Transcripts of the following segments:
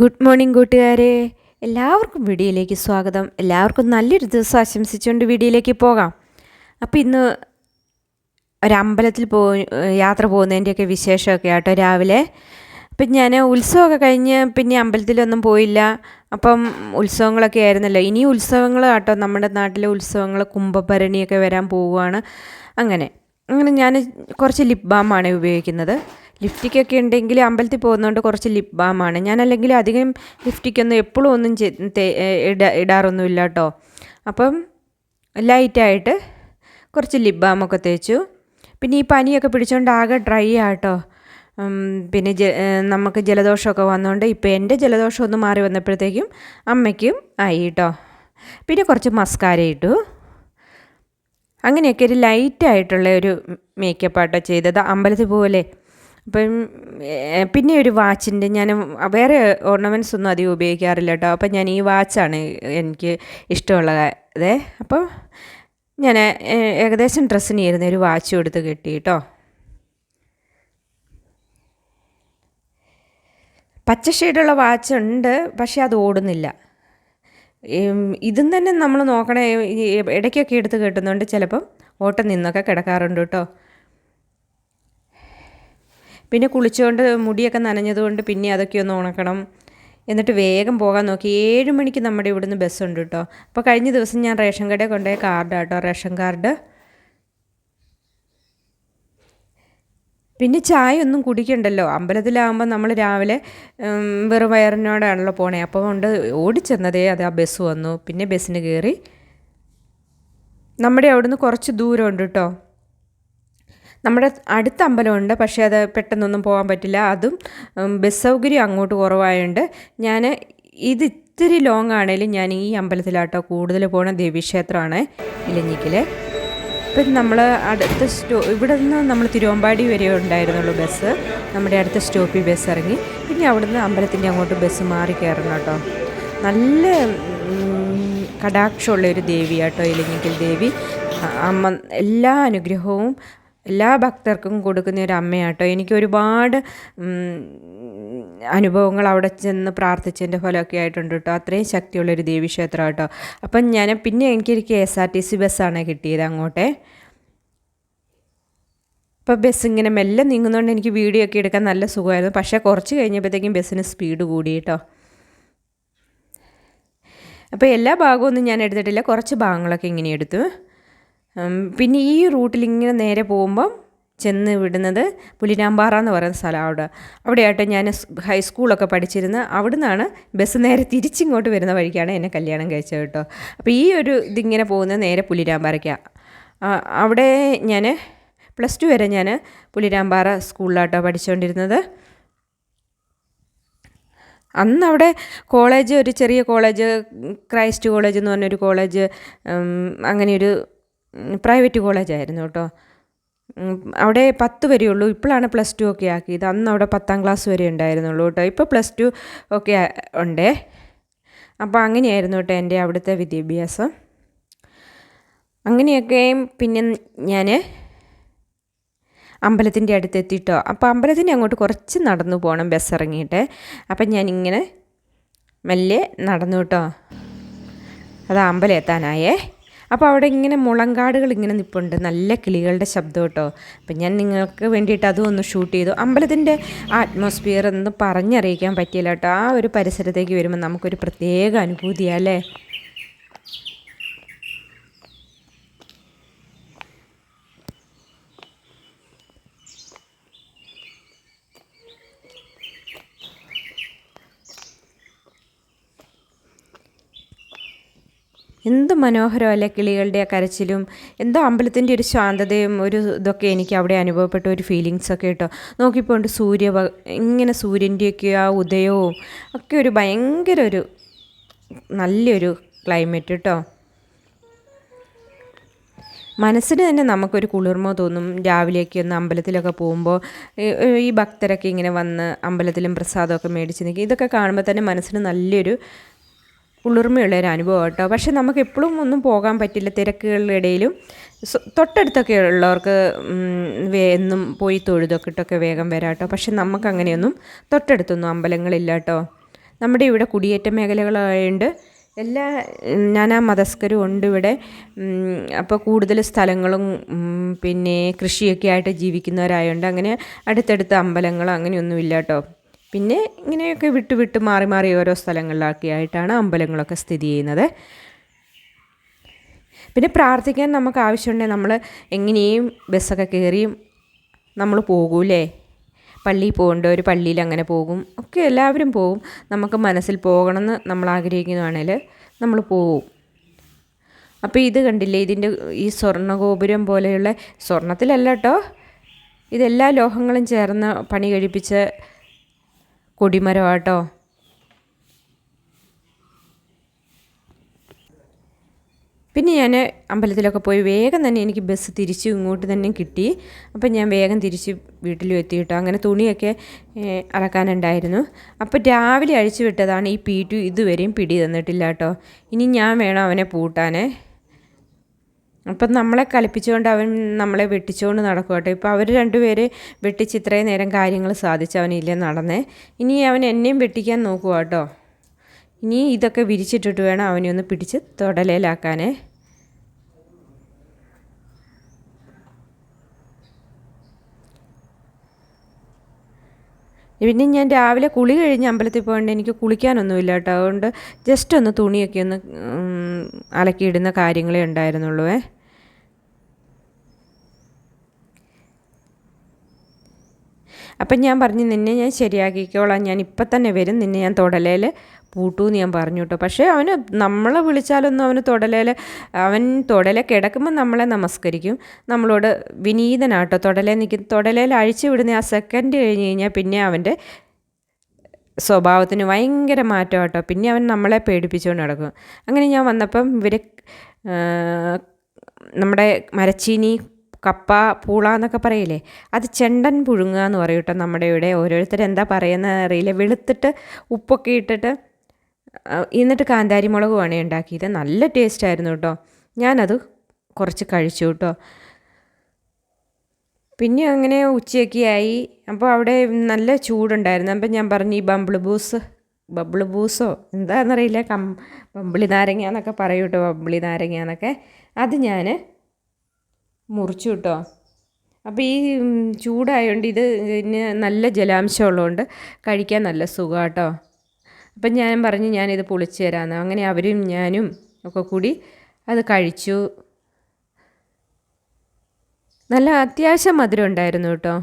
Good morning കൂട്ടുകാരെ. എല്ലാവർക്കും വീഡിയോയിലേക്ക് സ്വാഗതം. എല്ലാവർക്കും നല്ലൊരു ദിവസം ആശംസിച്ചുകൊണ്ട് വീഡിയോയിലേക്ക് പോകാം. അപ്പോൾ ഇന്ന് ഒരമ്പലത്തിൽ പോ യാത്ര പോകുന്നതിന്റെയൊക്കെ വിശേഷമൊക്കെ ആട്ടോ രാവിലെ. അപ്പം ഞാൻ ഉത്സവമൊക്കെ കഴിഞ്ഞ് പിന്നെ അമ്പലത്തിലൊന്നും പോയില്ല. അപ്പം ഉത്സവങ്ങളൊക്കെ ആയിരുന്നല്ലോ. ഇനി ഉത്സവങ്ങൾ ആട്ടോ നമ്മുടെ നാട്ടിലെ ഉത്സവങ്ങൾ കുംഭഭരണിയൊക്കെ വരാൻ പോവുകയാണ്. അങ്ങനെ. അങ്ങനെ ഞാൻ കുറച്ച് ലിപ് ബാമാണ് ഉപയോഗിക്കുന്നത്. ലിഫ്റ്റിക്കൊക്കെ ഉണ്ടെങ്കിൽ അമ്പലത്തിൽ പോകുന്നതുകൊണ്ട് കുറച്ച് ലിപ് ബാമാണ് ഞാൻ അല്ലെങ്കിൽ അധികം ലിഫ്റ്റിക്കൊന്നും എപ്പോഴും ഒന്നും ഇട ഇടാറൊന്നുമില്ല കേട്ടോ അപ്പം ലൈറ്റായിട്ട് കുറച്ച് ലിപ് ബാമൊക്കെ തേച്ചു. പിന്നെ ഈ പനിയൊക്കെ പിടിച്ചുകൊണ്ട് ആകെ ഡ്രൈ ആട്ടോ പിന്നെ ജ നമുക്ക് ജലദോഷമൊക്കെ വന്നുകൊണ്ട് ഇപ്പോൾ എന്റെ ജലദോഷം ഒന്ന് മാറി വന്നപ്പോഴത്തേക്കും അമ്മയ്ക്കും ആയി കേട്ടോ പിന്നെ കുറച്ച് മസ്കാര ഇട്ടു. അങ്ങനെയൊക്കെ ഒരു ലൈറ്റായിട്ടുള്ള ഒരു മേക്കപ്പ് ആട്ടോ ചെയ്തത്. അമ്പലത്തിൽ പോലെ അപ്പം പിന്നെ ഒരു വാച്ചിന്റെ ഞാൻ വേറെ ഓർണമെന്റ്സ് ഒന്നും അധികം ഉപയോഗിക്കാറില്ല കേട്ടോ. അപ്പം ഞാൻ ഈ വാച്ചാണ് എനിക്ക് ഇഷ്ടമുള്ളത്. അപ്പോൾ ഞാൻ ഏകദേശം ഡ്രസ്സിന് ഇരുന്ന ഒരു വാച്ച് കൊടുത്ത് കിട്ടി കേട്ടോ. പച്ച ഷെയ്ഡുള്ള വാച്ച് ഉണ്ട് പക്ഷേ അത് ഓടുന്നില്ല. ഇതും തന്നെ നമ്മൾ നോക്കണേ ഇടയ്ക്കൊക്കെ എടുത്ത് കെട്ടുന്നുണ്ട് ചിലപ്പം ഓട്ടം നിന്നൊക്കെ കിടക്കാറുണ്ട് കേട്ടോ. പിന്നെ കുളിച്ചുകൊണ്ട് മുടിയൊക്കെ നനഞ്ഞതുകൊണ്ട് പിന്നെ അതൊക്കെ ഒന്ന് ഉണക്കണം. എന്നിട്ട് വേഗം പോകാൻ നോക്കി. ഏഴ് മണിക്ക് നമ്മുടെ ഇവിടുന്ന് ബസ്സുണ്ട് കേട്ടോ അപ്പോൾ കഴിഞ്ഞ ദിവസം ഞാൻ റേഷൻ കടയിൽ കൊണ്ടുപോയ കാർഡ് കേട്ടോ റേഷൻ കാർഡ് പിന്നെ ചായ ഒന്നും കുടിക്കണ്ടല്ലോ. അമ്പലത്തിലാകുമ്പോൾ നമ്മൾ രാവിലെ വെറും വയറിനോടാണല്ലോ പോണേ. അപ്പോൾ കൊണ്ട് ഓടിച്ചെന്നതേ അത് ആ ബസ് വന്നു. പിന്നെ ബസ്സിന് കയറി നമ്മുടെ അവിടുന്ന് കുറച്ച് ദൂരമുണ്ട് കേട്ടോ നമ്മുടെ അടുത്ത അമ്പലമുണ്ട് പക്ഷേ അത് പെട്ടെന്നൊന്നും പോകാൻ പറ്റില്ല. അതും ബസ് സൗകര്യം അങ്ങോട്ട് കുറവായതുകൊണ്ട് ഞാൻ ഇത് ഇത്തിരി ലോങ് ആണെങ്കിലും ഞാൻ ഈ അമ്പലത്തിലാട്ടോ കൂടുതൽ പോണ ദേവീക്ഷേത്രമാണ് ഇലഞ്ഞിക്കൽ ഇപ്പം നമ്മൾ അടുത്ത സ്റ്റോ ഇവിടെ നിന്ന് നമ്മൾ തിരുവമ്പാടി വരെ ഉണ്ടായിരുന്നുള്ളൂ ബസ്. നമ്മുടെ അടുത്ത സ്റ്റോപ്പിൽ ബസ് ഇറങ്ങി. പിന്നെ അവിടുന്ന് അമ്പലത്തിന്റെ അങ്ങോട്ട് ബസ് മാറി കയറണം കേട്ടോ നല്ല കടാക്ഷമുള്ള ഒരു ദേവിയാട്ടോ ഇലഞ്ഞിക്കൽ ദേവി. അമ്മ എല്ലാ അനുഗ്രഹവും എല്ലാ ഭക്തർക്കും കൊടുക്കുന്ന ഒരു അമ്മയാട്ടോ. എനിക്ക് ഒരുപാട് അനുഭവങ്ങൾ അവിടെ ചെന്ന് പ്രാർത്ഥിച്ചതിന്റെ ഫലമൊക്കെ ആയിട്ടുണ്ട് കേട്ടോ. അത്രയും ശക്തിയുള്ളൊരു ദേവീക്ഷേത്രം കേട്ടോ അപ്പം ഞാൻ പിന്നെ എനിക്കൊരു K S R T C ബസ്സാണ് കിട്ടിയത് അങ്ങോട്ടേ. അപ്പോൾ ബസ് ഇങ്ങനെ മെല്ലെ നീങ്ങുന്നതുകൊണ്ട് എനിക്ക് വീഡിയോ ഒക്കെ എടുക്കാൻ നല്ല സുഖമായിരുന്നു. പക്ഷേ കുറച്ച് കഴിഞ്ഞപ്പോഴത്തേക്കും ബസ്സിന് സ്പീഡ് കൂടി കേട്ടോ. അപ്പോൾ എല്ലാ ഭാഗമൊന്നും ഞാൻ എടുത്തിട്ടില്ല. കുറച്ച് ഭാഗങ്ങളൊക്കെ ഇങ്ങനെ എടുത്തു. പിന്നെ ഈ റൂട്ടിൽ ഇങ്ങനെ നേരെ പോകുമ്പം ചെന്ന് വിടുന്നത് പുലിനാമ്പാറ എന്ന് പറയുന്ന സ്ഥലം അവിടെ. അവിടെയായിട്ട് ഞാൻ ഹൈസ്കൂളൊക്കെ പഠിച്ചിരുന്ന അവിടെ നിന്നാണ് ബസ് നേരെ തിരിച്ചിങ്ങോട്ട് വരുന്ന വഴിക്കാണ് എന്നെ കല്യാണം കഴിച്ചത് കേട്ടോ. അപ്പോൾ ഈ ഒരു ഇതിങ്ങനെ പോകുന്നത് നേരെ പുലിരാമ്പാറയ്ക്കാണ് അവിടെ ഞാൻ പ്ലസ് ടു വരെ ഞാൻ പുലിരാമ്പാറ സ്കൂളിലാട്ടോ പഠിച്ചുകൊണ്ടിരുന്നത് അന്ന് അവിടെ കോളേജ് ഒരു ചെറിയ കോളേജ് ക്രൈസ്റ്റ് കോളേജ് എന്ന് പറഞ്ഞൊരു കോളേജ് അങ്ങനെയൊരു പ്രൈവറ്റ് കോളേജായിരുന്നു കേട്ടോ. അവിടെ പത്ത് വരെയുള്ളൂ ഇപ്പോഴാണ് പ്ലസ് ടു ഒക്കെ ആക്കിയത്. അന്ന് അവിടെ പത്താം ക്ലാസ് വരെ ഉണ്ടായിരുന്നുള്ളൂ കേട്ടോ. ഇപ്പോൾ പ്ലസ് ടു ഒക്കെ ഉണ്ടേ. അപ്പോൾ അങ്ങനെയായിരുന്നു കേട്ടോ എന്റെ അവിടുത്തെ വിദ്യാഭ്യാസം. അങ്ങനെയൊക്കെയും പിന്നെ ഞാൻ അമ്പലത്തിന്റെ അടുത്ത് എത്തിയിട്ടോ അപ്പോൾ അമ്പലത്തിന്റെ അങ്ങോട്ട് കുറച്ച് നടന്നു പോകണം ബസ് ഇറങ്ങിയിട്ട്. അപ്പം ഞാനിങ്ങനെ മെല്ലെ നടന്നു കേട്ടോ. അത് അമ്പലം എത്താനായേ. അപ്പോൾ അവിടെ ഇങ്ങനെ മുളങ്കാടുകൾ ഇങ്ങനെ നിൽപ്പുണ്ട് നല്ല കിളികളുടെ ശബ്ദം കേട്ടോ. അപ്പം ഞാൻ നിങ്ങൾക്ക് വേണ്ടിയിട്ട് അതും ഒന്ന് ഷൂട്ട് ചെയ്തു. അമ്പലത്തിന്റെ അറ്റ്മോസ്ഫിയർ എന്ന് പറഞ്ഞറിയിക്കാൻ പറ്റിയില്ല കേട്ടോ. ആ ഒരു പരിസരത്തേക്ക് വരുമ്പോൾ നമുക്കൊരു പ്രത്യേക അനുഭൂതിയല്ലേ എന്ത് മനോഹരമല്ലേ കിളികളുടെ ആ കരച്ചിലും? എന്തോ അമ്പലത്തിന്റെ ഒരു ശാന്തതയും ഒരു ഇതൊക്കെ എനിക്ക് അവിടെ അനുഭവപ്പെട്ട ഒരു ഫീലിങ്സ് ഒക്കെ കേട്ടോ. നോക്കിപ്പോണ്ട് സൂര്യ ഇങ്ങനെ സൂര്യന്റെയൊക്കെ ആ ഉദയവും ഒക്കെ ഒരു ഭയങ്കര ഒരു നല്ലൊരു ക്ലൈമറ്റ് കേട്ടോ. മനസ്സിന് തന്നെ നമുക്കൊരു കുളിർമ തോന്നും രാവിലെയൊക്കെ ഒന്ന് അമ്പലത്തിലൊക്കെ പോകുമ്പോൾ. ഈ ഭക്തരൊക്കെ ഇങ്ങനെ വന്ന് അമ്പലത്തിലും പ്രസാദമൊക്കെ മേടിച്ച് നിൽക്കും. ഇതൊക്കെ കാണുമ്പോൾ തന്നെ മനസ്സിന് നല്ലൊരു കുളിർമയുള്ള ഒരു അനുഭവം കേട്ടോ. പക്ഷെ നമുക്ക് എപ്പോഴും ഒന്നും പോകാൻ പറ്റില്ല തിരക്കുകളുടെ ഇടയിലും തൊട്ടടുത്തൊക്കെ ഉള്ളവർക്ക് എന്നും പോയി തൊഴുതൊക്കെ വേഗം വരാം കേട്ടോ. പക്ഷെ നമുക്ക് അങ്ങനെയൊന്നും തൊട്ടടുത്തൊന്നും അമ്പലങ്ങളില്ല കേട്ടോ. നമ്മുടെ ഇവിടെ കുടിയേറ്റ മേഖലകളായതുകൊണ്ട് എല്ലാ ഞാൻ ആ മതസ്കരും ഉണ്ട് ഇവിടെ. അപ്പോൾ കൂടുതൽ സ്ഥലങ്ങളും പിന്നെ കൃഷിയൊക്കെ ആയിട്ട് ജീവിക്കുന്നവരായതുകൊണ്ട് അങ്ങനെ അടുത്തടുത്ത് അമ്പലങ്ങൾ അങ്ങനെയൊന്നുമില്ല കേട്ടോ. പിന്നെ ഇങ്ങനെയൊക്കെ വിട്ട് വിട്ട് മാറി മാറി ഓരോ സ്ഥലങ്ങളിലൊക്കെ ആയിട്ടാണ് അമ്പലങ്ങളൊക്കെ സ്ഥിതി ചെയ്യുന്നത്. പിന്നെ പ്രാർത്ഥിക്കാൻ നമുക്ക് ആവശ്യമുണ്ടെങ്കിൽ നമ്മൾ എങ്ങനെയും ബസ്സൊക്കെ കയറിയും നമ്മൾ പോകൂലേ പള്ളിയിൽ പോകേണ്ട ഒരു പള്ളിയിൽ അങ്ങനെ പോകും. ഒക്കെ എല്ലാവരും പോകും നമുക്ക് മനസ്സിൽ പോകണമെന്ന് നമ്മൾ ആഗ്രഹിക്കുന്നതാണെങ്കിൽ നമ്മൾ പോവും. അപ്പോൾ ഇത് കണ്ടില്ലേ? ഇതിന്റെ ഈ സ്വർണ ഗോപുരം പോലെയുള്ള സ്വർണത്തിലല്ല കേട്ടോ. ഇതെല്ലാ ലോഹങ്ങളും ചേർന്ന് പണി കഴിപ്പിച്ച കൊടിമരമാട്ടോ പിന്നെ ഞാൻ അമ്പലത്തിലൊക്കെ പോയി വേഗം തന്നെ എനിക്ക് ബസ് തിരിച്ച് ഇങ്ങോട്ട് തന്നെ കിട്ടി. അപ്പം ഞാൻ വേഗം തിരിച്ച് വീട്ടിലും എത്തിയിട്ടോ. അങ്ങനെ തുണിയൊക്കെ അലക്കാനുണ്ടായിരുന്നു. അപ്പോൾ രാവിലെ അഴിച്ചു വിട്ടതാണ് ഈ പീറ്റു ഇതുവരെയും പിടി തന്നിട്ടില്ല കേട്ടോ ഇനി ഞാൻ വേണം അവനെ പൂട്ടാനേ. അപ്പം നമ്മളെ കളിപ്പിച്ചുകൊണ്ട് അവൻ നമ്മളെ വെട്ടിച്ചുകൊണ്ട് നടക്കും കേട്ടോ ഇപ്പോൾ അവർ രണ്ടുപേര് വെട്ടിച്ച് ഇത്രയും നേരം കാര്യങ്ങൾ സാധിച്ച് അവനില്ല നടന്നേ. ഇനി അവൻ എന്നെയും വെട്ടിക്കാൻ നോക്കുക കേട്ടോ ഇനി ഇതൊക്കെ വിരിച്ചിട്ടിട്ട് വേണം അവനെ ഒന്ന് പിടിച്ച് തൊടലയിലാക്കാനേ പിന്നെ ഞാൻ രാവിലെ കുളി കഴിഞ്ഞ് അമ്പലത്തിൽ പോകേണ്ട എനിക്ക് കുളിക്കാനൊന്നുമില്ല കേട്ടോ അതുകൊണ്ട് ജസ്റ്റ് ഒന്ന് തുണിയൊക്കെ ഒന്ന് അലക്കിയിടുന്ന കാര്യങ്ങളേ ഉണ്ടായിരുന്നുള്ളൂ അപ്പം ഞാൻ പറഞ്ഞു നിന്നെ ഞാൻ ശരിയാക്കിക്കോളാം. ഞാൻ ഇപ്പം തന്നെ വരും. നിന്നെ ഞാൻ തുടലയിൽ പൂട്ടൂന്ന് ഞാൻ പറഞ്ഞു കേട്ടോ. പക്ഷേ അവന് നമ്മളെ വിളിച്ചാലൊന്നും അവന് തുടലേൽ അവൻ തൊടലെ കിടക്കുമ്പോൾ നമ്മളെ നമസ്കരിക്കും. നമ്മളോട് വിനീതനാട്ടോ. തൊടലെ നിൽക്കും തുടലേൽ അഴിച്ചു വിടുന്ന ആ സെക്കൻഡ് കഴിഞ്ഞ് കഴിഞ്ഞാൽ പിന്നെ അവന്റെ സ്വഭാവത്തിന് ഭയങ്കര മാറ്റം കേട്ടോ പിന്നെ അവൻ നമ്മളെ പേടിപ്പിച്ചുകൊണ്ട് നടക്കും. അങ്ങനെ ഞാൻ വന്നപ്പം ഇവർ നമ്മുടെ മരച്ചീനി കപ്പ പൂള എന്നൊക്കെ പറയില്ലേ? അത് ചെണ്ടൻ പുഴുങ്ങുക എന്ന് പറയും കേട്ടോ നമ്മുടെ ഇവിടെ. ഓരോരുത്തർ എന്താ പറയുന്നത് അറിയില്ല. വെളുത്തിട്ട് ഉപ്പൊക്കെ ഇട്ടിട്ട് എന്നിട്ട് കാന്താരി മുളകുമാണ് ഉണ്ടാക്കിയത് നല്ല ടേസ്റ്റായിരുന്നു കേട്ടോ. ഞാനത് കുറച്ച് കഴിച്ചു കേട്ടോ. പിന്നെ അങ്ങനെ ഉച്ചയൊക്കെ ആയി. അപ്പോൾ അവിടെ നല്ല ചൂടുണ്ടായിരുന്നു. അപ്പം ഞാൻ പറഞ്ഞു ഈ ബമ്പിൾ ബൂസ് ബബിൾ ബൂസോ എന്താണെന്നറിയില്ല കം ബമ്പിളി നാരങ്ങ എന്നൊക്കെ പറയൂട്ടോ ബമ്പിളി നാരങ്ങ എന്നൊക്കെ. അത് ഞാൻ മുറിച്ചു കേട്ടോ. അപ്പോൾ ഈ ചൂടായതുകൊണ്ട് ഇത് നല്ല ജലാംശം ഉള്ളതുകൊണ്ട് കഴിക്കാൻ നല്ല സുഖമാട്ടോ അപ്പം ഞാൻ പറഞ്ഞു ഞാനിത് പൊളിച്ചു തരാമെന്ന് അങ്ങനെ അവരും ഞാനും ഒക്കെ കൂടി അത് കഴിച്ചു. നല്ല അത്യാവശ്യം മധുരം ഉണ്ടായിരുന്നു കേട്ടോ.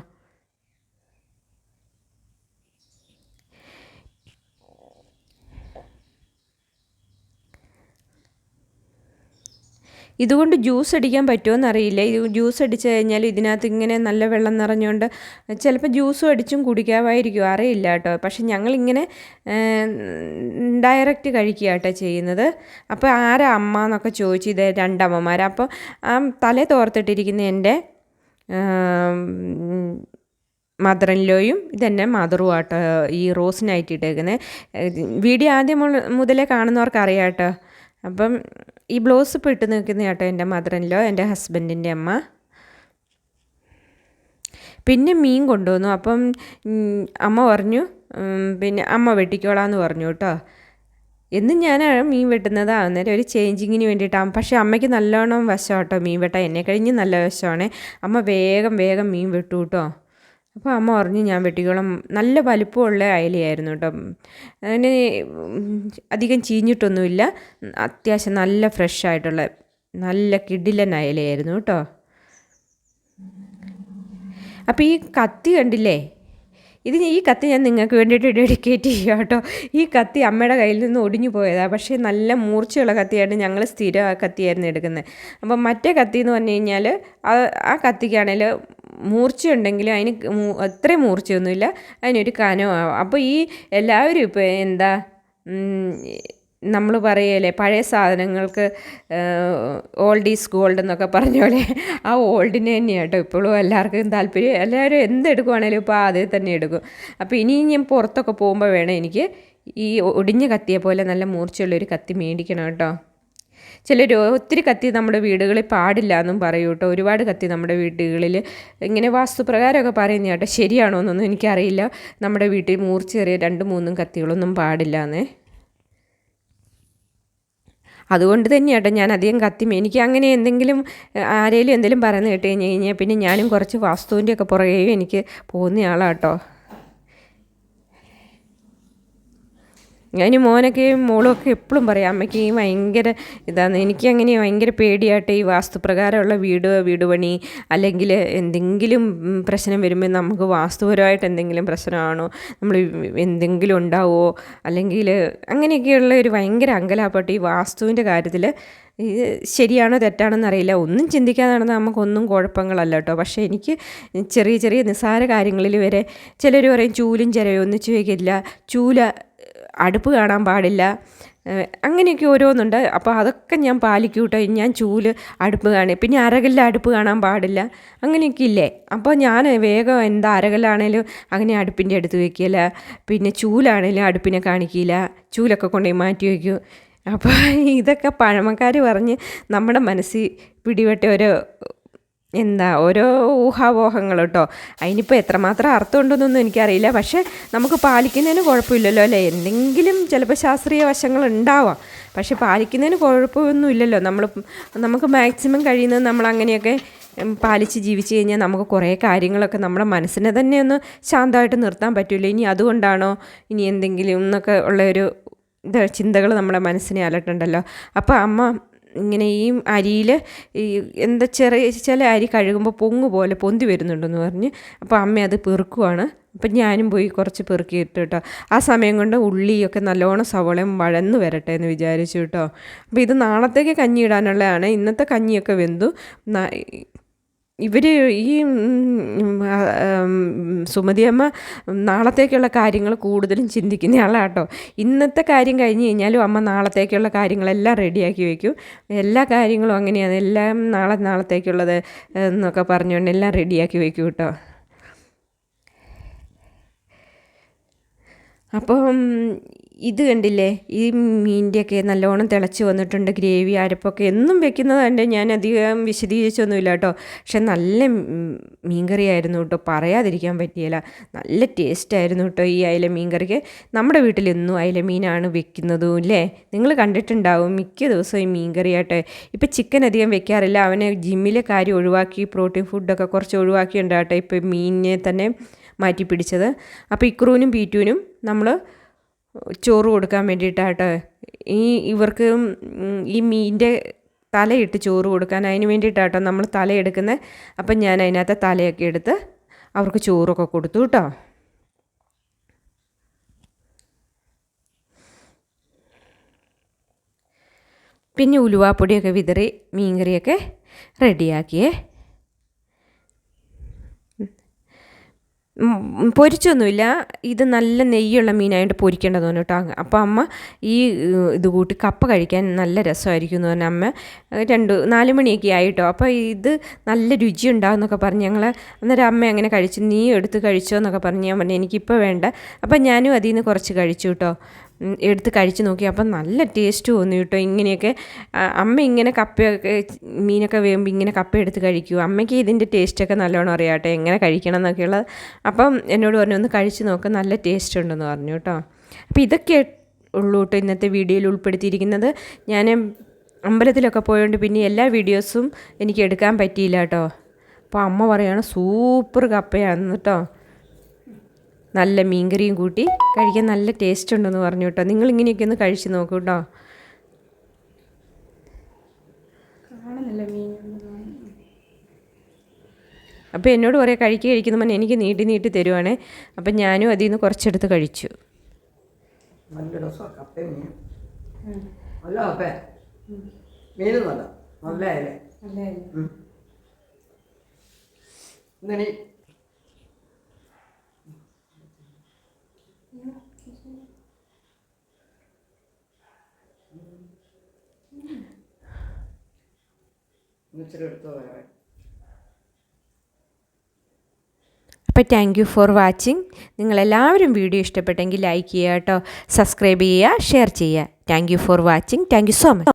ഇതുകൊണ്ട് ജ്യൂസ് അടിക്കാൻ പറ്റുമോ അറിയില്ല ഇത് ജ്യൂസ് അടിച്ചു കഴിഞ്ഞാൽ ഇതിനകത്ത് ഇങ്ങനെ നല്ല വെള്ളം നിറഞ്ഞുകൊണ്ട് ചിലപ്പോൾ ജ്യൂസും അടിച്ചും കുടിക്കാമായിരിക്കും. അറിയില്ല കേട്ടോ. പക്ഷെ ഞങ്ങളിങ്ങനെ ഡയറക്റ്റ് കഴിക്കുക കേട്ടോ ചെയ്യുന്നത്. അപ്പോൾ ആരാ അമ്മ എന്നൊക്കെ ചോദിച്ചു ഇത് രണ്ടമ്മമാർ. അപ്പോൾ ആ തല തോർത്തിട്ടിരിക്കുന്ന എന്റെ മദറിൻലോയും ഇതെന്നെ മദറും ആട്ടോ ഈ റോസിനായിട്ട് ഇട്ടേക്കുന്നത് വീഡിയോ ആദ്യം മുതലേ കാണുന്നവർക്ക് അറിയാം കേട്ടോ. അപ്പം ഈ ബ്ലൗസ് ഇപ്പോൾ ഇട്ട് നിൽക്കുന്ന കേട്ടോ എന്റെ മദറിനിലോ എന്റെ ഹസ്ബൻഡിന്റെ അമ്മ. പിന്നെ മീൻ കൊണ്ടുവന്നു. അപ്പം അമ്മ പറഞ്ഞു പിന്നെ അമ്മ വെട്ടിക്കോളാന്ന് പറഞ്ഞു കേട്ടോ. എന്നും ഞാനാണ് മീൻ വെട്ടുന്നത് അന്നേരം ഒരു ചേഞ്ചിങ്ങിന് വേണ്ടിയിട്ടാണ് പക്ഷേ അമ്മയ്ക്ക് നല്ലോണം വശം കേട്ടോ മീൻ വെട്ടാൻ. എന്നെ കഴിഞ്ഞ് നല്ല വശമാണ്. അമ്മ വേഗം വേഗം മീൻ വെട്ടു കേട്ടോ. അപ്പോൾ അമ്മ പറഞ്ഞു ഞാൻ വെട്ടിക്കോളം. നല്ല വലിപ്പമുള്ള അയലയായിരുന്നു കേട്ടോ. അതിന് അധികം ചീഞ്ഞിട്ടൊന്നുമില്ല. അത്യാവശ്യം നല്ല ഫ്രഷ് ആയിട്ടുള്ള നല്ല കിടിലൻ അയലയായിരുന്നു കേട്ടോ. അപ്പോൾ ഈ കത്തി കണ്ടില്ലേ? ഇത് ഈ കത്തി ഞാൻ നിങ്ങൾക്ക് വേണ്ടിയിട്ട് ഡെഡിക്കേറ്റ് ചെയ്യുക കേട്ടോ. ഈ കത്തി അമ്മയുടെ കയ്യിൽ നിന്ന് ഒടിഞ്ഞു പോയതാണ് പക്ഷേ നല്ല മൂർച്ചയുള്ള കത്തിയായിട്ട് ഞങ്ങൾ സ്ഥിരം ആ കത്തിയായിരുന്നു എടുക്കുന്നത്. അപ്പം മറ്റേ കത്തി എന്ന് പറഞ്ഞു കഴിഞ്ഞാൽ ആ കത്തിക്കാണെങ്കിൽ മൂർച്ചയുണ്ടെങ്കിലും അതിന് അത്രയും മൂർച്ചയൊന്നുമില്ല. അതിനൊരു കനമാവും അപ്പോൾ ഈ എല്ലാവരും ഇപ്പോൾ എന്താ നമ്മൾ പറയല്ലേ പഴയ സാധനങ്ങൾക്ക് ഓൾഡ് ഈസ് ഗോൾഡ് എന്നൊക്കെ പറഞ്ഞ പോലെ ആ ഓൾഡിനെ തന്നെയാണ് കേട്ടോ ഇപ്പോഴും എല്ലാവർക്കും താല്പര്യം. എല്ലാവരും എന്തെടുക്കുവാണേലും ഇപ്പോൾ അതേ തന്നെ എടുക്കും. അപ്പോൾ ഇനി ഞാൻ പുറത്തൊക്കെ പോകുമ്പോൾ വേണം എനിക്ക് ഈ ഒടിഞ്ഞ കത്തിയെ പോലെ നല്ല മൂർച്ചയുള്ളൊരു കത്തി മേടിക്കണം കേട്ടോ. ചിലർ ഒത്തിരി കത്തി നമ്മുടെ വീടുകളിൽ പാടില്ല എന്നും പറയൂ കേട്ടോ. ഒരുപാട് കത്തി നമ്മുടെ വീടുകളിൽ ഇങ്ങനെ വാസ്തുപ്രകാരമൊക്കെ പറയുന്ന കേട്ടോ. ശരിയാണോ എന്നൊന്നും എനിക്കറിയില്ല. നമ്മുടെ വീട്ടിൽ മൂർച്ചേറിയ രണ്ടും മൂന്നും കത്തികളൊന്നും പാടില്ല എന്നേ. അതുകൊണ്ട് തന്നെയാട്ടോ ഞാൻ അധികം കത്തി എനിക്ക് അങ്ങനെ എന്തെങ്കിലും ആരെങ്കിലും എന്തെങ്കിലും പറയുന്നത് കേട്ട് കഴിഞ്ഞ് കഴിഞ്ഞാൽ പിന്നെ ഞാനും കുറച്ച് വാസ്തുവിന്റെയൊക്കെ പുറകെയും എനിക്ക് പോകുന്നയാളാട്ടോ ഞാൻ മോനൊക്കെയും മോളുമൊക്കെ എപ്പോഴും പറയും അമ്മയ്ക്ക് ഈ ഭയങ്കര ഇതാണ് എനിക്ക് അങ്ങനെ ഭയങ്കര പേടിയായിട്ട് ഈ വാസ്തുപ്രകാരമുള്ള വീട് വീട് പണി അല്ലെങ്കിൽ എന്തെങ്കിലും പ്രശ്നം വരുമ്പോൾ നമുക്ക് വാസ്തുപരമായിട്ട് എന്തെങ്കിലും പ്രശ്നമാണോ നമ്മൾ എന്തെങ്കിലും ഉണ്ടാവുമോ അല്ലെങ്കിൽ അങ്ങനെയൊക്കെയുള്ള ഒരു ഭയങ്കര അങ്കലാപ്പാട്ട് ഈ വാസ്തുവിന്റെ കാര്യത്തിൽ ശരിയാണോ തെറ്റാണോ അറിയില്ല. ഒന്നും ചിന്തിക്കാതെ നടന്നാൽ നമുക്കൊന്നും കുഴപ്പങ്ങളല്ല കേട്ടോ. പക്ഷേ എനിക്ക് ചെറിയ ചെറിയ നിസ്സാര കാര്യങ്ങളിൽ വരെ ചിലർ പറയും ചൂലും ചിരയും ഒന്നിച്ച് വയ്ക്കില്ല ചൂല അടുപ്പ് കാണാൻ പാടില്ല. അങ്ങനെയൊക്കെ ഓരോന്നുണ്ട്. അപ്പോൾ അതൊക്കെ ഞാൻ പാലിക്കും കേട്ടോ ഞാൻ ചൂൽ അടുപ്പ് കാണും. പിന്നെ അരകല്ല അടുപ്പ് കാണാൻ പാടില്ല. അങ്ങനെയൊക്കെ ഇല്ലേ? അപ്പോൾ ഞാൻ വേഗം എന്താ അരകല്ലാണേലും അങ്ങനെ അടുപ്പിന്റെ അടുത്ത് വയ്ക്കില്ല പിന്നെ ചൂലാണേലും അടുപ്പിനെ കാണിക്കില്ല ചൂലൊക്കെ കൊണ്ടുപോയി മാറ്റി വയ്ക്കും അപ്പോൾ ഇതൊക്കെ പഴമക്കാർ പറഞ്ഞ് നമ്മുടെ മനസ്സിൽ പിടിപെട്ട ഒരു എന്താ ഓരോ ഊഹാപോഹങ്ങൾ കേട്ടോ. അതിനിപ്പോൾ എത്രമാത്രം അർത്ഥമുണ്ടെന്നൊന്നും എനിക്കറിയില്ല. പക്ഷേ നമുക്ക് പാലിക്കുന്നതിന് കുഴപ്പമില്ലല്ലോ അല്ലേ? എന്തെങ്കിലും ചിലപ്പോൾ ശാസ്ത്രീയ വശങ്ങൾ ഉണ്ടാവാം. പക്ഷേ പാലിക്കുന്നതിന് കുഴപ്പമൊന്നും ഇല്ലല്ലോ. നമ്മൾ നമുക്ക് മാക്സിമം കഴിയുന്നത് നമ്മൾ അങ്ങനെയൊക്കെ പാലിച്ച് ജീവിച്ചു കഴിഞ്ഞാൽ നമുക്ക് കുറേ കാര്യങ്ങളൊക്കെ നമ്മുടെ മനസ്സിനെ തന്നെ ഒന്ന് ശാന്തമായിട്ട് നിർത്താൻ പറ്റില്ല ഇനി അതുകൊണ്ടാണോ? ഇനി എന്തെങ്കിലും എന്നൊക്കെ ഉള്ള ഒരു ചിന്തകൾ നമ്മുടെ മനസ്സിനെ അലട്ടുണ്ടല്ലോ അപ്പോൾ അമ്മ ഇങ്ങനെ ഈ അരിയിൽ ഈ എന്താ ചെറിയ ചില അരി കഴുകുമ്പോൾ പൊങ്ങ് പോലെ പൊന്തി വരുന്നുണ്ടെന്ന് പറഞ്ഞ് അപ്പോൾ അമ്മ അത് പെറുക്കുവാണ്. അപ്പം ഞാനും പോയി കുറച്ച് പെറുക്കിയിട്ട് കേട്ടോ. ആ സമയം കൊണ്ട് ഉള്ളിയൊക്കെ നല്ലോണം സവളയും വഴന്ന് വരട്ടെ എന്ന് വിചാരിച്ചു കേട്ടോ. അപ്പോൾ ഇത് നാളത്തേക്ക് കഞ്ഞി ഇടാനുള്ളതാണ്. ഇന്നത്തെ കഞ്ഞിയൊക്കെ വെന്തു. ഇവർ ഈ സുമതിയമ്മ നാളത്തേക്കുള്ള കാര്യങ്ങൾ കൂടുതലും ചിന്തിക്കുന്ന ആളാട്ടോ. ഇന്നത്തെ കാര്യം കഴിഞ്ഞ് കഴിഞ്ഞാലും അമ്മ നാളത്തേക്കുള്ള കാര്യങ്ങളെല്ലാം റെഡിയാക്കി വയ്ക്കും എല്ലാ കാര്യങ്ങളും അങ്ങനെയാണ്. എല്ലാം നാളെ നാളത്തേക്കുള്ളത് എന്നൊക്കെ പറഞ്ഞുകൊണ്ട് എല്ലാം റെഡിയാക്കി വയ്ക്കും കേട്ടോ. അപ്പം ഇത് കണ്ടില്ലേ? ഈ മീനിന്റെയൊക്കെ നല്ലോണം തിളച്ച് വന്നിട്ടുണ്ട് ഗ്രേവി അരപ്പൊക്കെ. എന്നും വെക്കുന്നത് കണ്ടേ ഞാൻ അധികം വിശദീകരിച്ചൊന്നുമില്ല കേട്ടോ. പക്ഷെ നല്ല മീൻകറിയായിരുന്നു കേട്ടോ. പറയാതിരിക്കാൻ പറ്റിയില്ല. നല്ല ടേസ്റ്റ് ആയിരുന്നു കേട്ടോ ഈ അയില മീൻകറിക്ക്. നമ്മുടെ വീട്ടിൽ എന്നും അയില മീനാണ് വെക്കുന്നതും അല്ലേ നിങ്ങൾ കണ്ടിട്ടുണ്ടാവും മിക്ക ദിവസവും ഈ മീൻകറിയായിട്ട് ഇപ്പം ചിക്കൻ അധികം വെക്കാറില്ല. അവന് ജിമ്മിലെ കാര്യം ഒഴിവാക്കി പ്രോട്ടീൻ ഫുഡൊക്കെ കുറച്ച് ഒഴിവാക്കിയുണ്ടാകട്ടെ ഇപ്പം മീനിനെ തന്നെ മാറ്റി പിടിച്ചത് അപ്പോൾ ഇക്രൂനും പീറ്റൂനും നമ്മൾ ചോറ് കൊടുക്കാൻ വേണ്ടിയിട്ടാട്ടോ. ഈ ഇവർക്ക് ഈ മീനിന്റെ തലയിട്ട് ചോറ് കൊടുക്കാൻ അതിന് വേണ്ടിയിട്ടാട്ടോ നമ്മൾ തലയെടുക്കുന്നത് അപ്പം ഞാൻ അതിനകത്ത് തലയൊക്കെ എടുത്ത് അവർക്ക് ചോറൊക്കെ കൊടുത്തു കേട്ടോ. പിന്നെ ഉലുവാപ്പൊടിയൊക്കെ വിതറി മീൻകറിയൊക്കെ റെഡിയാക്കിയേ. പൊരിച്ചൊന്നുമില്ല. ഇത് നല്ല നെയ്യുള്ള പൊരിക്കേണ്ടതെന്ന് തോന്നുന്നു കേട്ടോ. അപ്പോൾ അമ്മ ഈ ഇത് കൂട്ടി കപ്പ കഴിക്കാൻ നല്ല രസമായിരിക്കും എന്ന് പറഞ്ഞാൽ അമ്മ രണ്ട് നാല് മണിയൊക്കെ ആയിട്ടോ. അപ്പോൾ ഇത് നല്ല രുചി ഉണ്ടാകുമെന്നൊക്കെ പറഞ്ഞ് ഞങ്ങൾ അന്നേരം അമ്മ അങ്ങനെ കഴിച്ചു നീ എടുത്ത് കഴിച്ചോ എന്നൊക്കെ പറഞ്ഞ് ഞാൻ പറഞ്ഞു എനിക്കിപ്പോൾ വേണ്ട. അപ്പം ഞാനും അതിൽ നിന്ന് കുറച്ച് കഴിച്ചു കേട്ടോ. എടുത്ത് കഴിച്ച് നോക്കി. അപ്പം നല്ല ടേസ്റ്റ് തോന്നി കേട്ടോ ഇങ്ങനെയൊക്കെ. അമ്മ ഇങ്ങനെ കപ്പയൊക്കെ മീനൊക്കെ വേകുമ്പോൾ ഇങ്ങനെ കപ്പ എടുത്ത് കഴിക്കൂ. അമ്മയ്ക്ക് ഇതിന്റെ ടേസ്റ്റൊക്കെ നല്ലോണം അറിയാട്ടെ എങ്ങനെ കഴിക്കണം എന്നൊക്കെയുള്ളത് അപ്പം എന്നോട് പറഞ്ഞു ഒന്ന് കഴിച്ച് നോക്ക് നല്ല ടേസ്റ്റ് ഉണ്ടെന്ന് പറഞ്ഞു കേട്ടോ. അപ്പോൾ ഇതൊക്കെ ഉള്ളൂ കേട്ടോ ഇന്നത്തെ വീഡിയോയിൽ ഉൾപ്പെടുത്തിയിരിക്കുന്നത്. ഞാൻ അമ്പലത്തിലൊക്കെ പോയതുകൊണ്ട് പിന്നെ എല്ലാ വീഡിയോസും എനിക്ക് എടുക്കാൻ പറ്റിയില്ല കേട്ടോ. അപ്പോൾ അമ്മ പറയുകയാണ് സൂപ്പർ കപ്പയാണ് കേട്ടോ. നല്ല മീൻകറിയും കൂട്ടി കഴിക്കാൻ നല്ല ടേസ്റ്റ് ഉണ്ടെന്ന് പറഞ്ഞു കേട്ടോ. നിങ്ങൾ ഇങ്ങനെയൊക്കെ ഒന്ന് കഴിച്ച് നോക്കൂ കേട്ടോ. അപ്പോൾ എന്നോട് പറയാം കഴിക്കുക കഴിക്കുന്ന എനിക്ക് നീട്ടി നീട്ടി തരുവാണേ. അപ്പം ഞാനും അതിൽ നിന്ന് കുറച്ചെടുത്ത് കഴിച്ചു. നല്ല നല്ല കപ്പ മീനും നല്ല നല്ല അയല ഇന്നിനി ഇച്ചിരി അപ്പോൾ താങ്ക് യു ഫോർ വാച്ചിങ് നിങ്ങളെല്ലാവരും വീഡിയോ ഇഷ്ടപ്പെട്ടെങ്കിൽ ലൈക്ക് ചെയ്യുക കേട്ടോ. സബ്സ്ക്രൈബ് ചെയ്യുക ഷെയർ ചെയ്യുക. Thank you for watching thank you so much